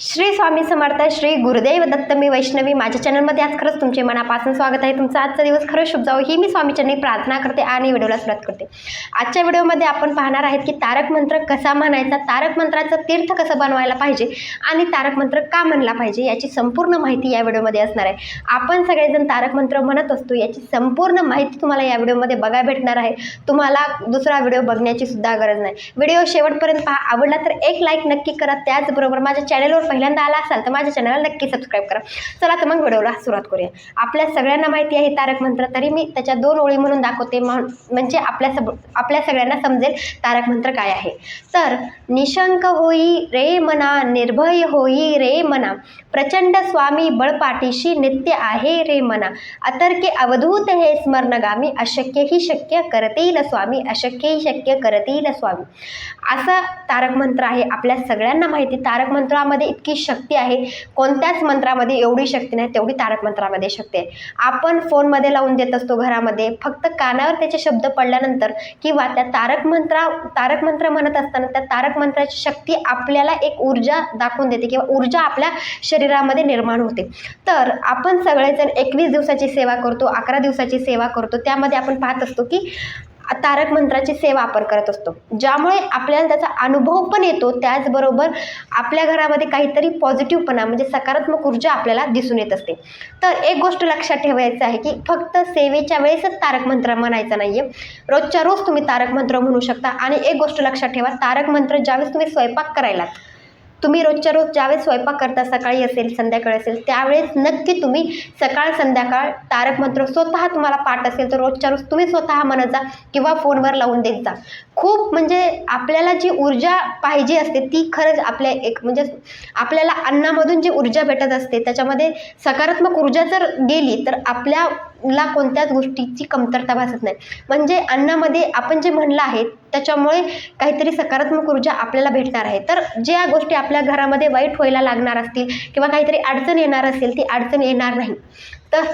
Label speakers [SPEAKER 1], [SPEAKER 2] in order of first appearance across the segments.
[SPEAKER 1] श्री स्वामी समर्थ श्री गुरुदेव दत्त मी वैष्णवी. माझ्या चॅनलमध्ये आज खरंच तुमचे मनापासून स्वागत आहे. तुमचा आजचा दिवस खरंच शुभ जावं ही मी स्वामीचरणी प्रार्थना करते आणि व्हिडिओला सुरुवात करते. आजच्या व्हिडिओमध्ये आपण पाहणार आहेत की तारक मंत्र कसा म्हणायचा तारक मंत्राचं तीर्थ कसं बनवायला पाहिजे आणि तारक मंत्र का म्हणला पाहिजे याची संपूर्ण माहिती या व्हिडिओमध्ये असणार आहे. आपण सगळेजण तारक मंत्र म्हणत असतो याची संपूर्ण माहिती तुम्हाला या व्हिडिओमध्ये बघायला भेटणार आहे. तुम्हाला दुसरा व्हिडिओ बघण्याची सुद्धा गरज नाही. व्हिडिओ शेवटपर्यंत पहा आवडला तर एक लाईक नक्की करा. त्याचबरोबर माझ्या चॅनलवर पहिल्यांदा आला असाल तर माझ्या चॅनलला नक्की सबस्क्राईब करा. चला तर मग व्हिडिओला सुरुवात करूया. आपल्या सगळ्यांना माहिती आहे तारक मंत्र तरी मी त्याच्या दोन ओळी म्हणून दाखवते. म्हणजे आपल्या सब आपल्या सगळ्यांना समजेल तारक मंत्र काय आहे. तर निशंक होई रे मना निर्भय होई रे मना. प्रचंड स्वामी बळपाठीशी नित्य आहे रे मना. अतर्के अवधूत हे स्मरणगामी. अशक्य ही शक्य करतील स्वामी. अशक्य ही शक्य करतील स्वामी. असं तारक मंत्र आहे आपल्या सगळ्यांना माहिती. तारक मंत्रामध्ये इतकी शक्ती आहे. कोणत्याच मंत्रामध्ये एवढी शक्ती नाही तेवढी तारक मंत्रामध्ये शक्ती आहे. आपण फोनमध्ये लावून देत असतो घरामध्ये फक्त कानावर त्याचे शब्द पडल्यानंतर किंवा त्या तारक मंत्रा तारक मंत्र म्हणत असताना त्या तारक मंत्राची शक्ती आपल्याला एक ऊर्जा दाखवून देते किंवा ऊर्जा आपल्या शरीरामध्ये निर्माण होते. तर आपण सगळेजण एकवीस दिवसाची सेवा करतो अकरा दिवसाची सेवा करतो त्यामध्ये आपण पाहत असतो की तारक मंत्राची सेवा आपण करत असतो. ज्यामुळे आपल्याला त्याचा अनुभव पण येतो. त्याचबरोबर आपल्या घरामध्ये काहीतरी पॉझिटिव्हपणा म्हणजे सकारात्मक ऊर्जा आपल्याला दिसून येत असते. तर एक गोष्ट लक्षात ठेवायचं आहे की फक्त सेवेच्या वेळेसच तारक मंत्र म्हणायचं नाही आहे रोजच्या रोज तुम्ही तारक मंत्र म्हणू शकता. आणि एक गोष्ट लक्षात ठेवा तारक मंत्र ज्यावेळेस तुम्ही स्वयंपाक करायलात तुम्ही रोजच्या रोज ज्यावेळेस स्वयंपाक करता सकाळी असेल संध्याकाळी असेल त्यावेळेस नक्की तुम्ही सकाळ संध्याकाळ तारक मंत्र स्वतः तुम्हाला पाठ असेल तर रोजच्या रोज तुम्ही स्वतः म्हणत जा किंवा फोनवर लावून देत जा. खूप म्हणजे आपल्याला जी ऊर्जा पाहिजे असते ती खरंच आपल्या एक म्हणजे आपल्याला अन्नामधून जी ऊर्जा भेटत असते त्याच्यामध्ये सकारात्मक ऊर्जा जर गेली तर आपल्या ला कोणत्याच गोष्टीची कमतरता भासत नाही. म्हणजे अन्नामध्ये आपण जे म्हणलं आहे त्याच्यामुळे काहीतरी सकारात्मक ऊर्जा आपल्याला भेटणार आहे. तर ज्या गोष्टी आपल्या घरामध्ये वाईट व्हायला लागणार असतील किंवा काहीतरी अडचण येणार असेल ती अडचण येणार नाही. तर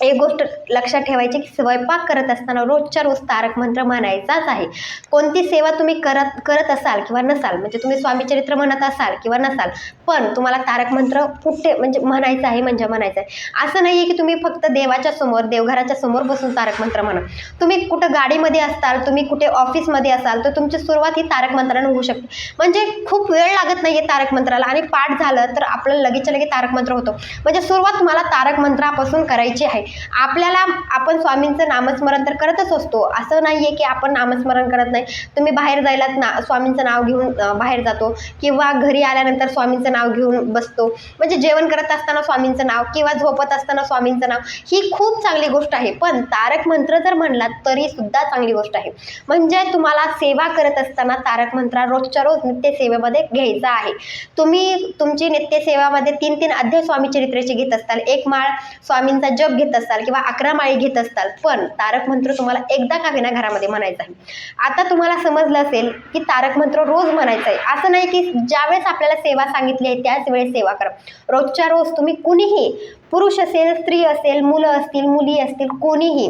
[SPEAKER 1] एक गोष्ट लक्षात ठेवायची की स्वयंपाक करत असताना रोजच्या रोज तारक मंत्र म्हणायचाच आहे. कोणती सेवा तुम्ही करत करत असाल किंवा नसाल म्हणजे तुम्ही स्वामीचरित्र म्हणत असाल किंवा नसाल पण तुम्हाला तारक मंत्र कुठे म्हणजे म्हणायचं आहे म्हणजे म्हणायचं आहे. असं नाही आहे की तुम्ही फक्त देवाच्या समोर देवघराच्या समोर बसून तारक मंत्र म्हणा. तुम्ही कुठं गाडीमध्ये असताल तुम्ही कुठे ऑफिसमध्ये असाल तर तुमची सुरुवात ही तारक मंत्रानं होऊ शकते. म्हणजे खूप वेळ लागत नाही आहे तारक मंत्राला आणि पाठ झालं तर आपल्याला लगेचच्या लगेच तारक मंत्र होतो. म्हणजे सुरुवात तुम्हाला तारक मंत्रापासून करायची आहे. आपल्याला आपण स्वामींचं नामस्मरण तर करतच असतो. असं नाही आहे की आपण नामस्मरण करत नाही. तुम्ही बाहेर जायलाच ना स्वामींचं नाव घेऊन बाहेर जातो. किंवा घरी आल्यानंतर स्वामींचं नाव घेऊन बसतो. म्हणजे जेवण करत असताना स्वामींचं नाव किंवा झोपत असताना स्वामींचं नाव ही खूप चांगली गोष्ट आहे. पण तारक मंत्र जर म्हणला तरी सुद्धा चांगली गोष्ट आहे. म्हणजे तुम्हाला सेवा करत असताना तारक मंत्र रोजच्या रोज नित्यसेवेमध्ये घ्यायचा आहे. तुम्ही तुमची नित्यसेवामध्ये तीन तीन अध्याय स्वामी चरित्रेचे घेत असताल एक माळ स्वामींचा जप घेत असाल किंवा अकरा माळी घेत असताल पण तारक मंत्र तुम्हाला एकदा का विना घरामध्ये म्हणायचा आहे? आता तुम्हाला समजलं असेल की तारक मंत्र रोज म्हणायचं आहे. असं नाही की ज्यावेळेस आपल्याला सेवा सांगितली आहे त्याच वेळेस सेवा करा. रोजच्या रोज तुम्ही कुणीही पुरुष असेल स्त्री असेल मुलं असतील मुली असतील कोणीही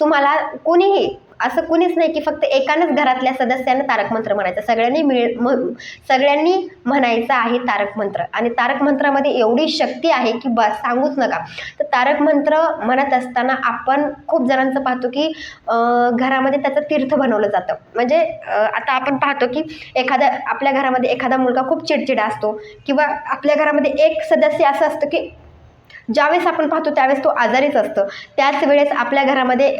[SPEAKER 1] तुम्हाला कोणीही असं कुणीच नाही की फक्त एकानंच घरातल्या सदस्यांना तारक मंत्र म्हणायचं. सगळ्यांनी मिळ म- सगळ्यांनी म्हणायचं आहे तारक मंत्र. आणि तारक मंत्रामध्ये एवढी शक्ती आहे की बस सांगूच नका. तर तारक मंत्र म्हणत असताना आपण खूप जणांचं पाहतो की घरामध्ये त्याचं तीर्थ बनवलं जातं. म्हणजे आता आपण पाहतो की एखादा आपल्या घरामध्ये एखादा मुलगा खूप चिडचिडा असतो किंवा आपल्या घरामध्ये एक सदस्य असं असतं की ज्यावेळेस आपण पाहतो त्यावेळेस तो आजारीच असतो. त्याच वेळेस आपल्या घरामध्ये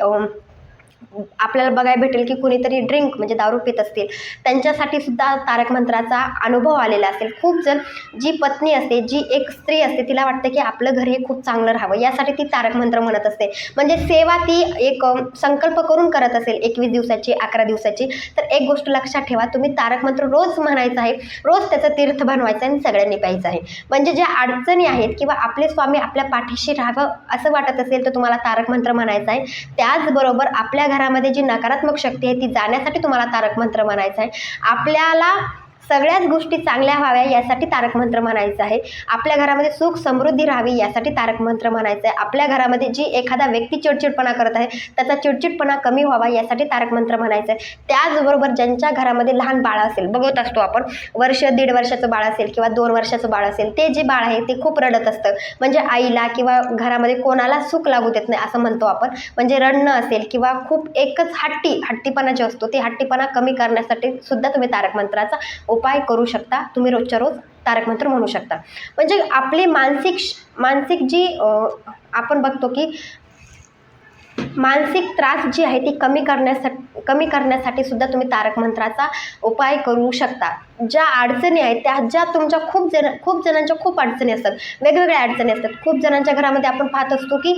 [SPEAKER 1] आपल्याला बघायला भेटेल की कुणीतरी ड्रिंक म्हणजे दारू पित असतील. त्यांच्यासाठी सुद्धा तारक मंत्राचा अनुभव आलेला असेल. खूप जण जी पत्नी असते जी एक स्त्री असते तिला वाटतं की आपलं घर हे खूप चांगलं राहावं. यासाठी ती तारक मंत्र म्हणत असते. म्हणजे सेवा ती एक संकल्प करून करत असेल एकवीस दिवसाची अकरा दिवसाची. तर एक गोष्ट लक्षात ठेवा तुम्ही तारक मंत्र रोज म्हणायचं आहे रोज त्याचं तीर्थ बनवायचं आहे आणि सगळ्यांनी प्यायचं आहे. म्हणजे ज्या अडचणी आहेत किंवा आपले स्वामी आपल्या पाठीशी राहावं असं वाटत असेल तर तुम्हाला तारक मंत्र म्हणायचं आहे. त्याचबरोबर आपल्या घरामध्ये जी नकारात्मक शक्ती आहे ती जाण्यासाठी तुम्हाला तारक मंत्र म्हणायचं आहे. आपल्याला सगळ्याच गोष्टी चांगल्या व्हाव्या यासाठी तारक मंत्र म्हणायचं आहे. आपल्या घरामध्ये सुख समृद्धी राहावी यासाठी तारक मंत्र म्हणायचं आहे. आपल्या घरामध्ये जी एखादा व्यक्ती चिडचिडपणा करत आहे त्याचा चिडचिडपणा कमी व्हावा यासाठी तारक मंत्र म्हणायचं आहे. त्याचबरोबर ज्यांच्या घरामध्ये लहान बाळ असेल बघत असतो आपण वर्ष दीड वर्षाचं बाळ असेल किंवा दोन वर्षाचं बाळ असेल ते जे बाळ आहे ते खूप रडत असतं. म्हणजे आईला किंवा घरामध्ये कोणाला सुख लागू देत नाही असं म्हणतो आपण. म्हणजे रडणं असेल किंवा खूप एकच हट्टी हट्टीपणा जो असतो ते हट्टीपणा कमी करण्यासाठी सुद्धा तुम्ही तारक मंत्राचा उपाय करू शकता. तुम्ही रोजच्या रोज तारक मंत्र म्हणू शकता. म्हणजे आपली मानसिक मानसिक जी आपण बघतो की मानसिक त्रास जी आहे ती कमी करण्यासाठी कमी करण्यासाठी सुद्धा तुम्ही तारक मंत्राचा उपाय करू शकता. ज्या अडचणी आहेत त्या ज्या तुमच्या खूप जण खूप जणांच्या खूप अडचणी असतात. वेगवेगळ्या अडचणी असतात. खूप जणांच्या घरामध्ये आपण पाहत असतो की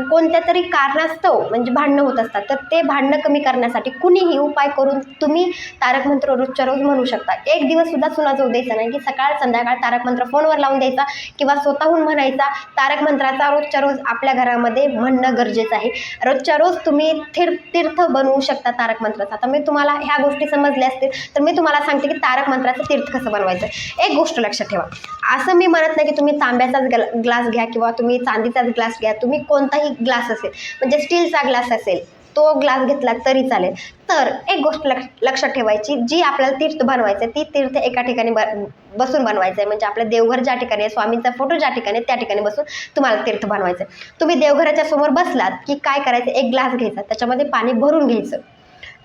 [SPEAKER 1] कोणत्या तरी कारणास्तव म्हणजे भांडणं होत असतात. तर ते भांडणं कमी करण्यासाठी कुणीही उपाय करून तुम्ही तारक मंत्र रोजच्या रोज म्हणू शकता. एक दिवस सुद्धा सुनाचं द्यायचा नाही. की सकाळ संध्याकाळ तारक मंत्र फोनवर लावून द्यायचा किंवा स्वतःहून म्हणायचा तारक मंत्राचा रोजच्या रोज आपल्या घरामध्ये म्हणणं गरजेचं आहे. रोजच्या रोज तुम्ही तीर्थ तीर्थ बनवू शकता. तारक मंत्राचा. आता मी तुम्हाला ह्या गोष्टी समजल्या असतील तर मी तुम्हाला सांगते की तारक मंत्राचं तीर्थ कसं बनवायचं. एक गोष्ट लक्षात ठेवा. असं मी म्हणत नाही की तुम्ही तांब्याचाच ग्ला ग्लास घ्या किंवा तुम्ही चांदीचाच ग्लास घ्या. तुम्ही कोणताही ग्लास असेल म्हणजे स्टीलचा ग्लास असेल तो ग्लास घेतला तरी चालेल. तर एक गोष्ट लक्ष लक्षात ठेवायची जी आपल्याला तीर्थ बनवायचं आहे ती तीर्थ एका ठिकाणी ब बसून बनवायचं आहे म्हणजे आपलं देवघर ज्या ठिकाणी आहे स्वामींचा फोटो ज्या ठिकाणी त्या ठिकाणी बसून तुम्हाला तीर्थ बनवायचं आहे तुम्ही देवघराच्या समोर बसलात की काय करायचं? एक ग्लास घ्यायचा. त्याच्यामध्ये पाणी भरून घ्यायचं.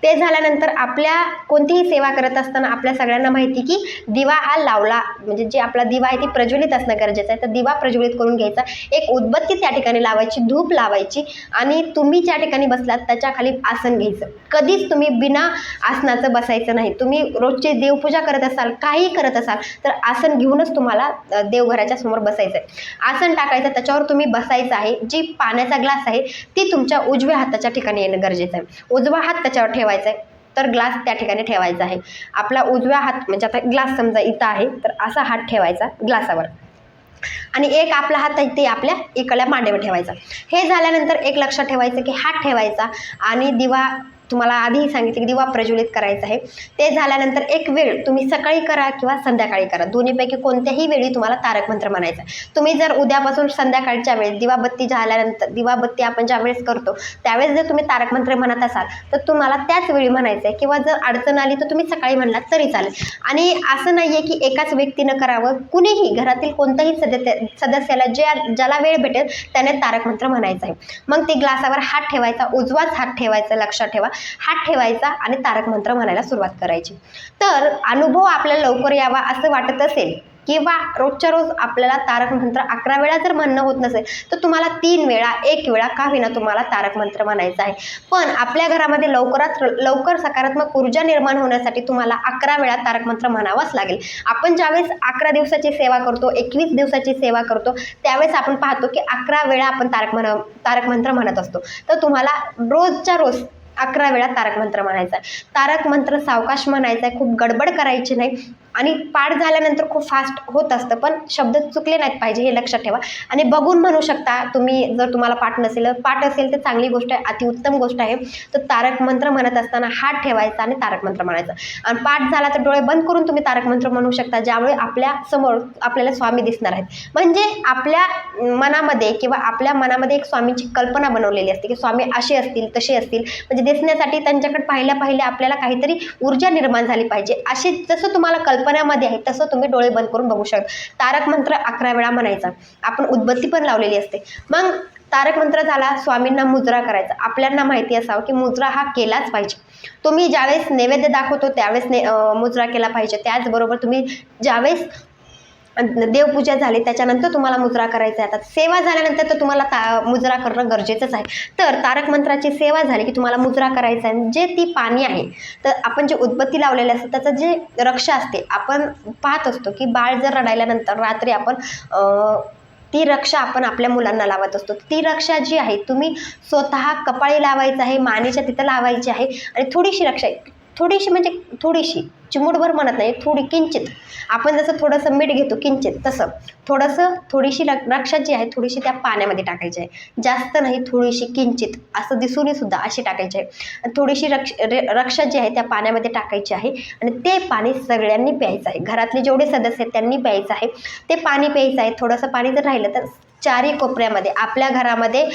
[SPEAKER 1] ते झाल्यानंतर आपल्या कोणतीही सेवा करत असताना आपल्या सगळ्यांना माहिती की दिवा हा लावला. म्हणजे जे आपला दिवा आहे ती प्रज्वलित असणं गरजेचं आहे. तर दिवा प्रज्वलित करून घ्यायचा. एक उदबत्ती त्या ठिकाणी लावायची धूप लावायची आणि तुम्ही ज्या ठिकाणी बसलात त्याच्याखाली आसन घ्यायचं. कधीच तुम्ही बिना आसनाचं बसायचं नाही. तुम्ही रोजची देवपूजा करत असाल काही करत असाल तर आसन घेऊनच तुम्हाला देवघराच्या समोर बसायचं आहे आसन टाकायचं त्याच्यावर तुम्ही बसायचं आहे. जी पाण्याचा ग्लास आहे ती तुमच्या उजव्या हाताच्या ठिकाणी येणं गरजेचं आहे. उजवा हात त्याच्यावर ठेवा. ठेवायचा आहे तर ग्लास त्या ठिकाणी ठेवायचा आहे. आपला उजव्या हात म्हणजे आता ग्लास समजा इथं आहे तर असा हात ठेवायचा ग्लासावर आणि एक आपला हात आहे ते आपल्या इकडल्या मांडीवर ठेवायचा. हे झाल्यानंतर एक लक्षात ठेवायचं की हात ठेवायचा आणि दिवा तुम्हाला आधीही सांगितलं की दिवा प्रज्वलित करायचा आहे. ते झाल्यानंतर एक वेळ तुम्ही सकाळी करा किंवा संध्याकाळी करा. दोन्हीपैकी कोणत्याही वेळी तुम्हाला तारक मंत्र म्हणायचा आहे. तुम्ही जर उद्यापासून संध्याकाळच्या वेळेस दिवाबत्ती झाल्यानंतर दिवाबत्ती आपण ज्या वेळेस करतो त्यावेळेस जर तुम्ही तारक मंत्र म्हणत असाल तर तुम्हाला त्याच वेळी म्हणायचं आहे. किंवा जर अडचण आली तर तुम्ही सकाळी म्हणलात तरी चालेल. आणि असं नाही आहे की एकाच व्यक्तीनं करावं. कुणीही घरातील कोणत्याही सदस्य सदस्याला ज्या ज्याला वेळ भेटेल त्याने तारक मंत्र म्हणायचं आहे. मग ते ग्लासावर हात ठेवायचा उजवाच हात ठेवायचा लक्षात ठेवा. हात ठेवायचा आणि तारक मंत्र म्हणायला सुरुवात करायची. तर अनुभव आपल्याला लवकर यावा असं वाटत असेल किंवा रोजच्या रोज आपल्याला तारक मंत्र अकरा वेळा जर म्हणणं होत नसेल तर तुम्हाला तीन वेळा एक वेळा का होईना तुम्हाला तारक मंत्र म्हणायचं आहे. पण आपल्या घरामध्ये लवकरात लवकर सकारात्मक ऊर्जा निर्माण होण्यासाठी तुम्हाला अकरा वेळा तारक मंत्र म्हणावाच लागेल. आपण ज्यावेळेस अकरा दिवसाची सेवा करतो एकवीस दिवसाची सेवा करतो त्यावेळेस आपण पाहतो की अकरा वेळा आपण तारक म्हण तारक मंत्र म्हणत असतो. तर तुम्हाला रोजच्या रोज अकरा वेळा तारक मंत्र म्हणायचा. आहे तारक मंत्र सावकाश म्हणायचा आहे खूप गडबड करायची नाही. आणि पाठ झाल्यानंतर खूप फास्ट होत असतं पण शब्द चुकले नाहीत पाहिजे हे लक्षात ठेवा. आणि बघून म्हणू शकता तुम्ही जर तुम्हाला पाठ नसेल पाठ असेल तर चांगली गोष्ट आहे अतिउत्तम गोष्ट आहे. तर तारक मंत्र म्हणत असताना हात ठेवायचा आणि तारक मंत्र म्हणायचा. आणि पाठ झाला तर डोळे बंद करून तुम्ही तारक मंत्र म्हणू शकता ज्यामुळे आपल्यासमोर आपल्याला स्वामी दिसणार आहेत. म्हणजे आपल्या मनामध्ये किंवा आपल्या मनामध्ये एक स्वामींची कल्पना बनवलेली असते की स्वामी असे असतील तसे असतील. म्हणजे दिसण्यासाठी त्यांच्याकडे पाहिल्या पाहिल्या आपल्याला काहीतरी ऊर्जा निर्माण झाली पाहिजे. अशी जसं तुम्हाला कल्पनामध्ये आहे तसं तुम्ही डोळे बंद करून बघू शकता. तारक मंत्र अकरा वेळा म्हणायचा. आपण उदबत्ती पण लावलेली असते. मग तारक मंत्र झाला स्वामींना मुजरा करायचा. आपल्यांना माहिती असावं की मुजरा हा केलाच पाहिजे. तुम्ही ज्यावेळेस नैवेद्य दाखवतो त्यावेळेस ने मुद्रा मुजरा केला पाहिजे. त्याचबरोबर तुम्ही ज्यावेळेस देवपूजा झाली त्याच्यानंतर तुम्हाला मुजरा करायचा आहे. आता सेवा झाल्यानंतर तर तुम्हाला ता मुजरा करणं गरजेचंच आहे. तर तारक मंत्राची सेवा झाली की तुम्हाला मुजरा करायचा आहे. जे ती पाणी आहे तर आपण जे उदबत्ती लावलेले असतं त्याचं जे रक्षा असते आपण पाहत असतो की बाळ जर रडायल्यानंतर रात्री आपण ती रक्षा आपण आपल्या मुलांना लावत असतो. ती रक्षा जी आहे तुम्ही स्वतः कपाळी लावायचं आहे मानेच्या तिथं लावायची आहे आणि थोडीशी रक्षा आहे थोडीशी म्हणजे थोडीशी चिमूटभर म्हणत नाही थोडी किंचित. आपण जसं थोडंसं मीठ घेतो किंचित तसं. थोडंसं थोडीशी रक जी आहे थोडीशी त्या पाण्यामध्ये टाकायची आहे. जास्त नाही थोडीशी किंचित. असं दिसूनही सुद्धा अशी टाकायची आहे. थोडीशी रक्ष रे रक्षा जी आहे त्या पाण्यामध्ये टाकायची आहे. आणि ते पाणी सगळ्यांनी प्यायचं आहे. घरातले जेवढे सदस्य आहेत त्यांनी प्यायचं आहे. ते पाणी प्यायचं आहे. थोडंसं पाणी जर राहिलं तर चारही कोपऱ्यामध्ये आपल्या घरामध्ये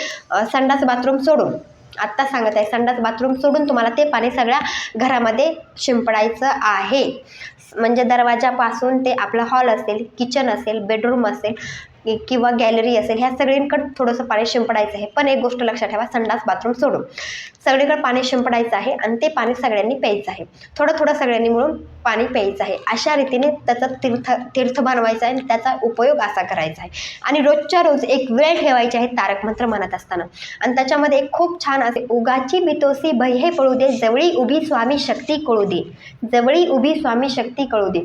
[SPEAKER 1] संडास बाथरूम सोडून आत्ता सांगत आहे संडास बाथरूम सोडून तुम्हाला ते पाणी सगळ्या घरामध्ये शिंपडायचं आहे. म्हणजे दरवाजापासून ते आपलं हॉल असेल किचन असेल बेडरूम असेल किंवा गॅलरी असेल ह्या सगळींकडे थोडंसं पाणी शिंपडायचं आहे. पण एक गोष्ट लक्षात ठेवा संडास बाथरूम सोडून. सगळीकडे पाणी शिंपडायचं आहे आणि ते पाणी सगळ्यांनी प्यायचं आहे. थोडं थोडं सगळ्यांनी मिळून पाणी प्यायचं आहे. अशा रीतीने त्याचा तीर्थ तीर्थ बनवायचा आहे आणि त्याचा उपयोग असा करायचा आहे. आणि रोजच्या रोज एक वेळ ठेवायची आहे तारक मंत्र म्हणत असताना. आणि त्याच्यामध्ये एक खूप छान असे उगाची मितोसी भय हे पळू दे जवळी उभी स्वामी शक्ती कळू दे. जवळी उभी स्वामी शक्ती कळू दे.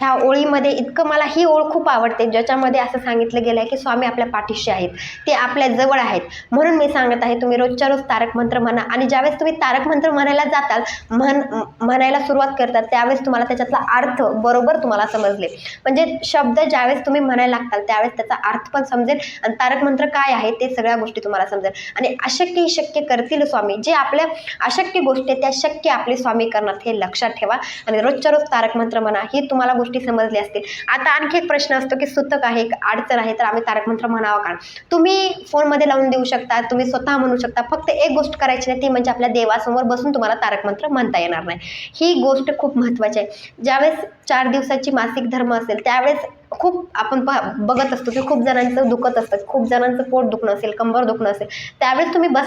[SPEAKER 1] ह्या ओळीमध्ये इतकं मला ही ओळ खूप आवडते ज्याच्यामध्ये असं सांगितलं गेलं आहे की स्वामी आपल्या पाठीशी आहेत. ते आपल्या जवळ आहेत. म्हणून मी सांगत आहे तुम्ही रोजच्या रोज तारक मंत्र म्हणा आणि ज्यावेळेस तुम्ही तारक मंत्र म्हणायला जाताल म्हण म्हणायला सुरुवात करतात त्यावेळेस तुम्हाला त्याच्यातला अर्थ बरोबर तुम्हाला समजले. म्हणजे शब्द ज्यावेळेस तुम्ही म्हणायला लागताल त्यावेळेस त्याचा अर्थ पण समजेल आणि तारक मंत्र काय आहे ते सगळ्या गोष्टी तुम्हाला समजेल. आणि अशक्य ही शक्य करतील स्वामी. जे आपल्या अशक्य गोष्टी त्या शक्य आपले स्वामी करणार हे लक्षात ठेवा. आणि रोजच्या रोज तारक मंत्र म्हणा ही तुम्हाला गोष्टी गोष्टी समजल्या असतील. आता आणखी एक प्रश्न असतो की सुतक आहे एक अडचण आहे तर आम्ही तारक मंत्र म्हणावं का तुम्ही फोनमध्ये लावून देऊ शकता तुम्ही स्वतः म्हणू शकता फक्त एक गोष्ट करायची नाही ती म्हणजे आपल्या देवासमोर बसून तुम्हाला तारक मंत्र म्हणता येणार नाही. ही गोष्ट खूप महत्त्वाची आहे. ज्यावेळेस चार दिवसाची मासिक धर्म असेल त्यावेळेस खूप आपण प बघत असतो की खूप जणांचं दुखत असतं खूप जणांचं पोट दुखणं असेल कंबर दुखणं असेल त्यावेळेस तुम्ही बस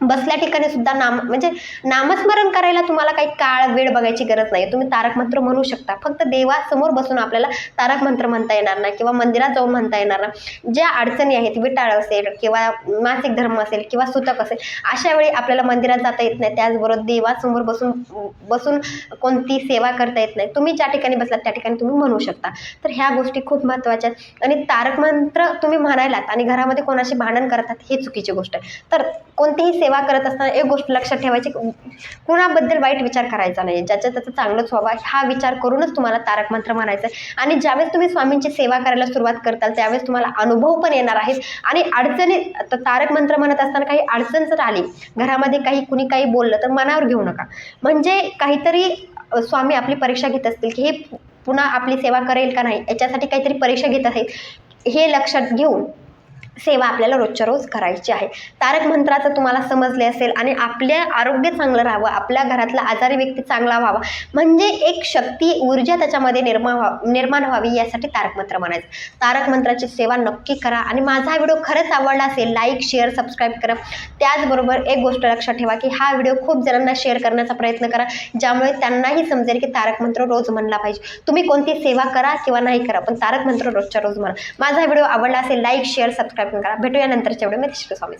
[SPEAKER 1] बसल्या ठिकाणी सुद्धा नाम म्हणजे नामस्मरण करायला तुम्हाला काही काळ वेळ बघायची गरज नाही तुम्ही तारक मंत्र म्हणू शकता. फक्त देवासमोर बसून आपल्याला तारक मंत्र म्हणता येणार नाही किंवा मंदिरात जाऊन म्हणता येणार नाही. ज्या अडचणी आहेत विटाळ असेल किंवा मासिक धर्म असेल किंवा सुतक असेल अशा वेळी आपल्याला मंदिरात जाता येत नाही. त्याचबरोबर देवासमोर बसून बसून कोणती सेवा करता येत नाही. तुम्ही ज्या ठिकाणी बसलात त्या ठिकाणी तुम्ही म्हणू शकता. तर ह्या गोष्टी खूप महत्त्वाच्या आहेत. आणि तारक मंत्र तुम्ही म्हणायलात आणि घरामध्ये कोणाशी भांडण करतात हे चुकीची गोष्ट आहे. तर कोणतीही सेवा करत असताना एक गोष्ट लक्षात ठेवायची कुणाबद्दल वाईट विचार करायचा नाही. ज्याच्या त्याचा चांगलंच व्हावा हा विचार करूनच तुम्हाला तारक मंत्र म्हणायचं आहे आणि ज्यावेळेस तुम्ही स्वामींची सेवा करायला सुरुवात करताल त्यावेळेस तुम्हाला अनुभव पण येणार आहेत. आणि अडचणी तर तारक मंत्र म्हणत असताना काही अडचण जर आली घरामध्ये काही कुणी काही बोललं तर मनावर घेऊ नका. म्हणजे काहीतरी स्वामी आपली परीक्षा घेत असतील की हे पुन्हा आपली सेवा करेल का नाही याच्यासाठी काहीतरी परीक्षा घेत आहेत. हे लक्षात घेऊन सेवा आपल्याला रोजच्या रोज करायची आहे. तारक मंत्राचं तुम्हाला समजले असेल आणि आपल्या आरोग्य चांगलं राहावं आपल्या घरातला आजारी व्यक्ती चांगला व्हावा. म्हणजे एक शक्ती ऊर्जा त्याच्यामध्ये निर्माण व्हा निर्माण व्हावी यासाठी तारक मंत्र म्हणायचं. तारक मंत्राची सेवा नक्की करा आणि माझा हा व्हिडिओ खरंच आवडला असेल लाईक शेअर सबस्क्राईब करा. त्याचबरोबर एक गोष्ट लक्षात ठेवा की हा व्हिडिओ खूप जणांना शेअर करण्याचा प्रयत्न करा ज्यामुळे त्यांनाही समजेल की तारक मंत्र रोज म्हणला पाहिजे. तुम्ही कोणती सेवा करा किंवा नाही करा पण तारक मंत्र रोजच्या रोज म्हणा. माझा व्हिडिओ आवडला असेल लाईक शेअर सबस्क्राईब करा. भेटूया नंतरच्या व्हिडिओ मी स्वामी